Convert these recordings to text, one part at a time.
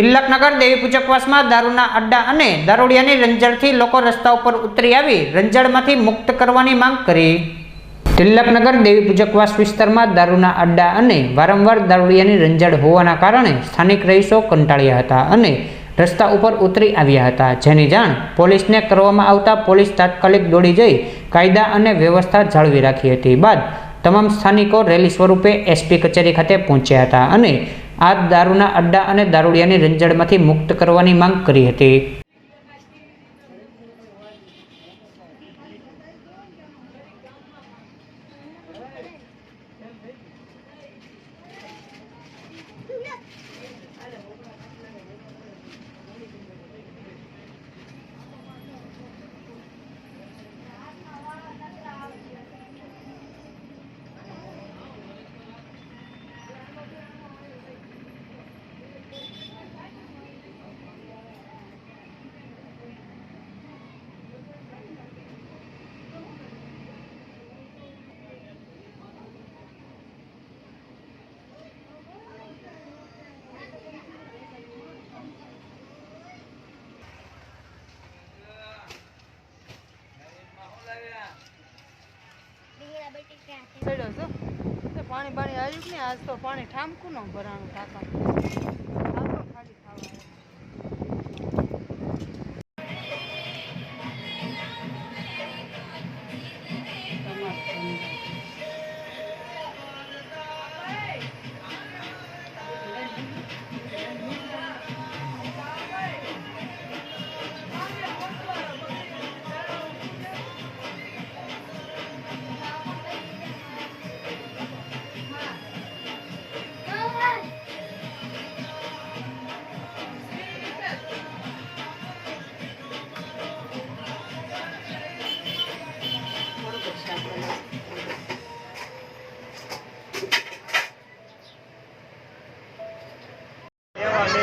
તિલકનગર દેવી પૂજકવાસમાં દારૂના અડ્ડા અને દારૂડિયાની રંજળથી લોકો રસ્તા ઉપર ઉતરી આવી રંજળમાંથી મુક્ત કરવાની માંગ કરી. તિલકનગર દેવી પૂજકવાસ વિસ્તારમાં દારૂના અડ્ડા અને વારંવાર દારૂડિયાની રંજળ હોવાના કારણે સ્થાનિક રહીશો કંટાળ્યા હતા અને રસ્તા ઉપર ઉતરી આવ્યા હતા. જેની જાણ પોલીસને કરવામાં આવતા પોલીસ તાત્કાલિક દોડી જઈ કાયદા અને વ્યવસ્થા જાળવી રાખી હતી. બાદ તમામ સ્થાનિકો રેલી સ્વરૂપે એસપી કચેરી ખાતે પહોંચ્યા હતા અને આ દારૂના અડ્ડા અને દારૂડિયાની રંજડમાંથી મુક્ત કરવાની માંગ કરી હતી. પડ્યો છો? તો પાણી બાણી આવ્યું નહીં? આજ તો પાણી ઠામકું ન ભરાણું કાકા ખાલી ખાવા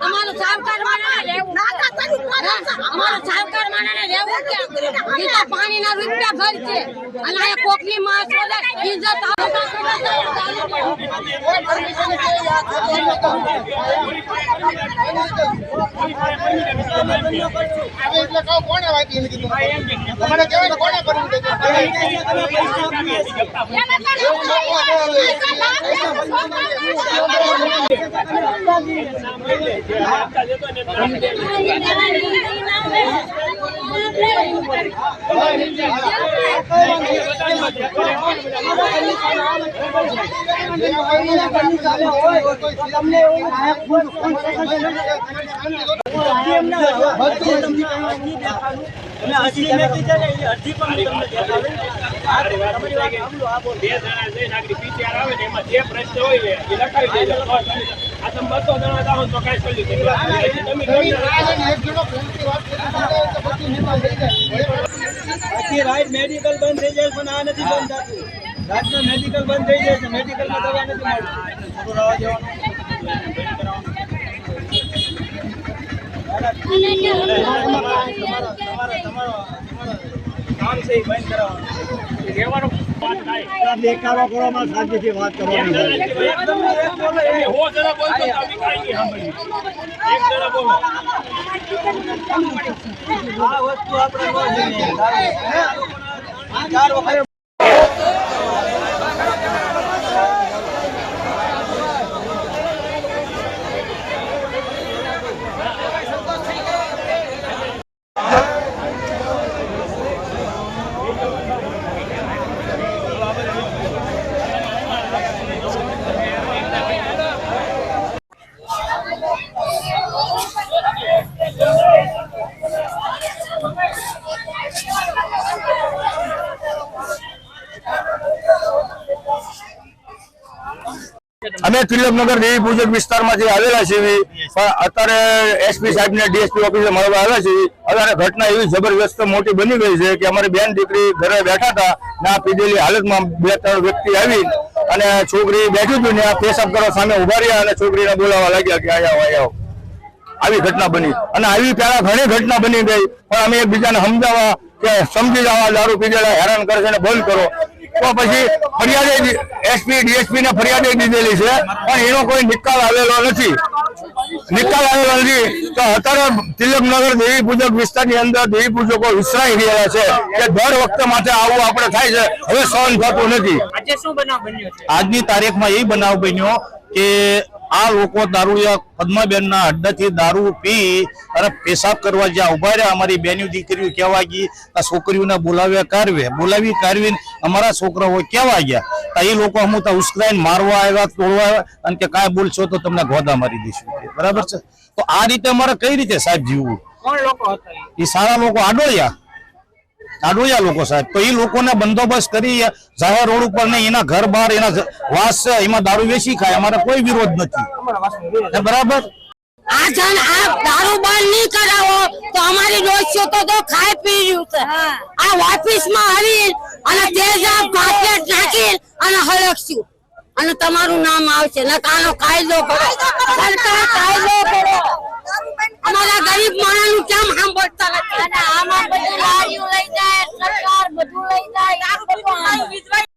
અમારો સાવકાર માણસને રહેવું અમારો પાણીના રૂપિયા ભરશે અને આ કોકની માણસ બોલે ઇજ્જત આવે એમાં જે પ્રશ્ન હોય એ લખાવી દેજો. રાત મેડિકલ બંધ થઈ જાય પણ આ નથી બંધ થતું રાતના મેડિકલ બંધ થઈ જાય છે દવા નથી મળતી જવાનું તમારો તમારો તમારો કામ છે બંધ કરાવવાનું રહેવાનું. દેખાડો કરો માં શાંતિથી વાત કરવાની આ વસ્તુ આપણે ચાર વખત અમે તિલકનગર દેવી પૂજક વિસ્તારમાંથી આવેલા છીએ પણ અત્યારે એસપી સાહેબ ને ડીએસપી ઓફિસે મળવા આવ્યા છીએ. અત્યારે ઘટના એવી જબરજસ્ત મોટી બની ગઈ છે કે અમારી બેન દીકરી ઘરે બેઠા હતા, ના પીધેલી હાલતમાં બે ત્રણ વ્યક્તિ આવી અને છોકરી બેઠી હતી ને આ પેશાબ કરવા સામે ઊભા રહ્યા અને છોકરીને બોલાવા લાગ્યા કે આયા આયા આવી ઘટના બની. અને આવી પહેલા ઘણી ઘટના બની ગઈ, પણ અમે એકબીજાને સમજાવવા કે સમજી જવા, દારૂ પીધેલા હેરાન કરે છે ને બંધ કરો. તો પછી ફરિયાદ એસપી ડીએસપી ને ફરિયાદ દીધેલી છે. પણ એનો કોઈ નિકાલ આવેલો નથી. નિકાલ આવેલો નથી. તો અત્યારે તિલકનગર દેવી પૂજક વિસ્તારની અંદર દેવી પૂજકો વિસરાઈ રહ્યા છે કે દર વખતે માટે આવું આપણે થાય છે. હવે સહન થતું નથી. આજે શું બનાવ બન્યો છે? આજની તારીખમાં એ બનાવ બન્યો કે આ લોકો દારૂડિયા પદ્માબેનના અડ્ડાથી દારૂ પી અને પેશાબ કરવા જ્યાં ઊભા રહ્યા અમારી બેની દીકરીઓ કહેવા ગઈ આ છોકરીઓને બોલાવ્યા કારવે બોલાવી કારવીને અમારા છોકરાઓ કહેવા ગયા એ લોકો અમુક તો ઉશ્કરાઈને મારવા આવ્યા તોડવા આવ્યા અને કે કાંઈ બોલશો તો તમને ગોદા મારી દઈશું. બરાબર છે? તો આ રીતે અમારે કઈ રીતે સાહેબ જીવવું? કોણ લોકો હતા એ? એ સારા લોકો આડોળિયા. આડોળિયા લોકો સાહેબ. તો એ લોકોને બંદોબસ્ત કરી જાહેર રોડ ઉપર ને એના ઘર બહાર એના વાસ છે એમાં દારૂ વેચી ખાય. અમારે કોઈ વિરોધ નથી. બરાબર? આ જણ આ દારૂ બંધ નહીં કરાવો તો અમારી ડોસીઓ તો તો ખાઈ પી રહ્યું છે. આ ઓફિસમાં આવી અને તેજાબ પાકેટ નાખી અને હળકશું અને તમારું નામ આવશે. ને કાનો કાયદો કરો. સરકાર કાયદો કરો. અમારા ગરીબ માણસનું કેમ સાંભળતા નથી? અને આમાં બધું લારીઓ લઈ જાય સરકાર બધું લઈ જાય બધું